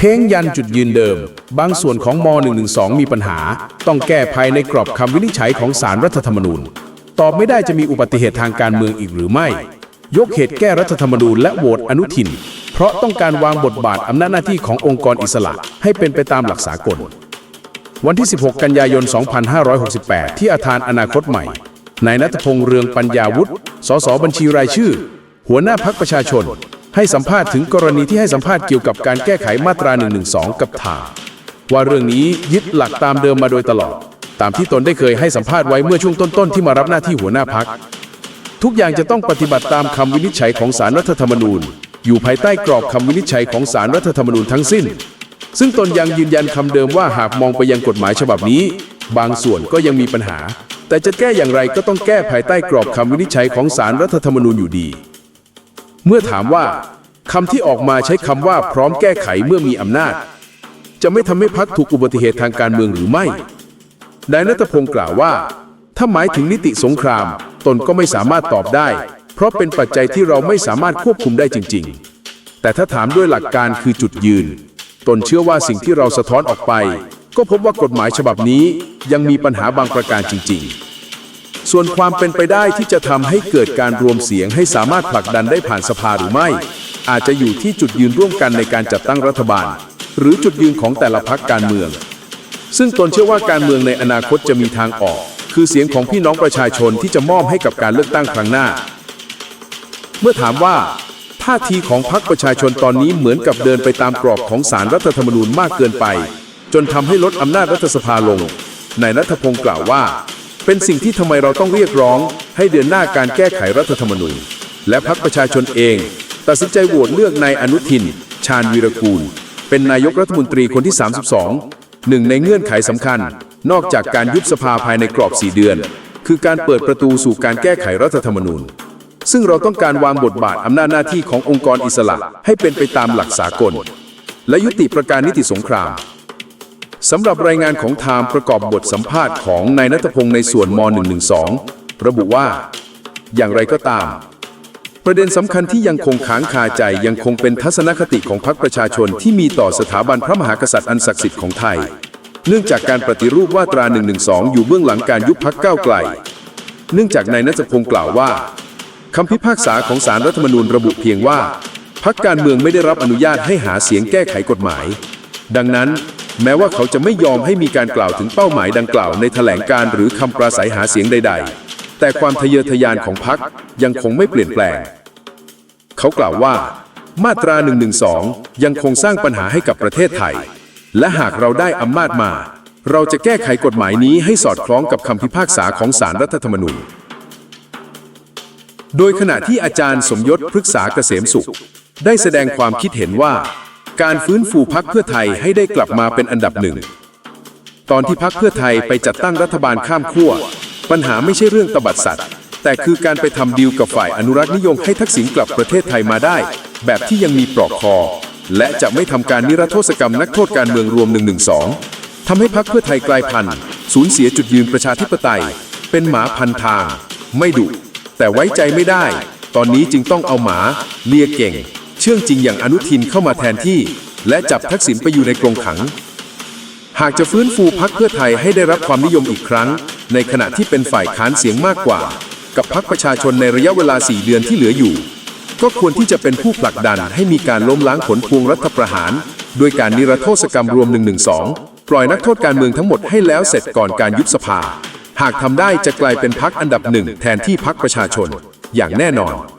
เพ้งยันจุดยืนเดิม บางส่วนของม .112 มีปัญหา ต้องแก้ภายในกรอบคำวินิจฉัยของสารรัฐธรรมนูญ ตอบไม่ได้จะมีอุบัติเหตุทางการเมืองอีกหรือไม่ ยกเหตุแก้รัฐธรรมนูญและโหวตอนุทิน เพราะต้องการวางบทบาทอำนาจหน้าที่ขององค์กรอิสระให้เป็นไปตามหลักสากล วันที่ 16 กันยายน 2568 ที่อาคารอนาคตใหม่นายนัทพงษ์เรืองปัญญาวุฒิ สสบัญชีรายชื่อ หัวหน้าพักประชาชน ให้สัมภาษณ์ถึงกรณีที่ให้สัมภาษณ์เกี่ยวกับการแก้ไขมาตรา 112 กับทาว่าเรื่องนี้ยึดหลักตามเดิมมาโดยตลอด ตามที่ตนได้เคยให้สัมภาษณ์ไว้เมื่อช่วงต้นๆที่มารับหน้าที่หัวหน้าพัก ทุกอย่างจะต้องปฏิบัติตามคำวินิจฉัยของสารรัฐธรรมนูญ อยู่ภายใต้กรอบคำวินิจฉัยของสารรัฐธรรมนูญทั้งสิ้น ซึ่งตนยังยืนยันคำเดิมว่าหากมองไปยังกฎหมายฉบับนี้ บางส่วนก็ยังมีปัญหา แต่จะแก้อย่างไรก็ต้องแก้ภายใต้กรอบคำวินิจฉัยของสารรัฐธรรมนูญอยู่ดี เมื่อถามว่าคำที่ออกมาใช้คำว่าพร้อมแก้ไขเมื่อมีอำนาจ จะไม่ทำให้พักถูกอุบัติเหตุทางการเมืองหรือไม่นายนัทพงศ์กล่าวว่า ถ้าหมายถึงนิติสงคราม ตนก็ไม่สามารถตอบได้ เพราะเป็นปัจจัยที่เราไม่สามารถควบคุมได้จริง ๆ แต่ถ้าถามด้วยหลักการคือจุดยืน ตนเชื่อว่าสิ่งที่เราสะท้อนออกไป ก็พบว่ากฎหมายฉบับนี้ยังมีปัญหาบางประการจริง ๆ ส่วนความเป็นไปได้ที่จะทำให้เกิดการรวมเสียงให้สามารถผลักดันได้ผ่านสภาหรือไม่ อาจจะอยู่ที่จุดยืนร่วมกันในการจัดตั้งรัฐบาล หรือจุดยืนของแต่ละพรรคการเมือง ซึ่งตนเชื่อว่าการเมืองในอนาคตจะมีทางออก คือเสียงของพี่น้องประชาชนที่จะมอบให้กับการเลือกตั้งครั้งหน้า เมื่อถามว่าท่าทีของพรรคประชาชนตอนนี้เหมือนกับเดินไปตามกรอบของสารรัฐธรรมนูญมากเกินไป จนทำให้ลดอำนาจรัฐสภาลงนายนัทพงศ์กล่าวว่า เป็นสิ่งที่ทำไมเราต้องเรียกร้อง ให้เดินหน้าการแก้ไขรัฐธรรมนูญ และพรรคประชาชนเอง ตัดสินใจโหวตเลือกนายอนุทิน ชาญวีรกูล เป็นนายกรัฐมนตรีคนที่ 32 หนึ่งในเงื่อนไขสำคัญ นอกจากการยุบสภาภายในกรอบ 4 เดือน คือการเปิดประตูสู่การแก้ไขรัฐธรรมนูญ ซึ่งเราต้องการวางบทบาทอำนาจหน้าที่ขององค์กรอิสระให้เป็นไปตามหลักสากล และยุติประการนิติสงคราม สำหรับรายงานของไทม์ประกอบบทสัมภาษณ์ของนายนัทพงศ์ในส่วนม .112 ระบุว่า อย่างไรก็ตาม ประเด็นสำคัญที่ยังคงค้างคาใจยังคงเป็นทัศนคติของพรรคประชาชนที่มีต่อสถาบันพระมหากษัตริย์อันศักดิ์สิทธิ์ของไทย เนื่องจากการปฏิรูปว่าตรา 112 อยู่เบื้องหลังการยุบพักก้าวไกล เนื่องจากนายนัทพงศ์กล่าวว่าคำพิพากษาของศาลรัฐธรรมนูญระบุเพียงว่าพักการเมืองไม่ได้รับอนุญาตให้หาเสียงแก้ไขกฎหมาย ดังนั้น แม้ว่าเขาจะไม่ยอมให้มีการกล่าวถึงเป้าหมายดังกล่าวในแถลงการหรือคำปราศัยหาเสียงใด ๆ แต่ความทะเยอทะยานของพักยังคงไม่เปลี่ยนแปลง เขากล่าวว่า มาตรา 112 ยังคงสร้างปัญหาให้กับประเทศไทย และหากเราได้อำนาจมา เราจะแก้ไขกฎหมายนี้ให้สอดคล้องกับคำพิพากษาของศาลรัฐธรรมนูญโดยขณะที่อาจารย์สมยศพฤกษาเกษมสุข ได้แสดงความคิดเห็นว่า การฟื้นฟูพักเพื่อไทยให้ได้กลับมาเป็นอันดับหนึ่ง ตอนที่พักเพื่อไทยไปจัดตั้งรัฐบาลข้ามขั้ว ปัญหาไม่ใช่เรื่องตบัดสัตว์ แต่คือการไปทำดีลกับฝ่ายอนุรักษ์นิยมให้ทักษิณกลับประเทศไทยมาได้ แบบที่ยังมีปลอกคอ และจะไม่ทำการนิรโทษกรรมนักโทษการเมืองรวม 112ทำให้พักเพื่อไทยกลายพันธุ์สูญเสียจุดยืนประชาธิปไตย เป็นหมาพันทาง ไม่ดุแต่ไว้ใจไม่ได้ ตอนนี้จึงต้องเอาหมาเลียเก่ง ชื่องจริงอย่างอนุทินเข้ามาแทนที่ และจับทักษิณไปอยู่ในกรงขัง หากจะฟื้นฟูพักเพื่อไทยให้ได้รับความนิยมอีกครั้ง ในขณะที่เป็นฝ่ายค้านเสียงมากกว่า กับพักประชาชนในระยะเวลา 4 เดือนที่เหลืออยู่ ก็ควรที่จะเป็นผู้ผลักดันให้มีการล้มล้างผลพวงรัฐประหาร โดยการนิรโทษกรรมรวม 112 ปล่อยนักโทษการเมืองทั้งหมดให้แล้วเสร็จก่อนการยุบสภา หากทำได้จะกลายเป็นพักอันดับหนึ่งแทนที่พักประชาชน อย่างแน่นอน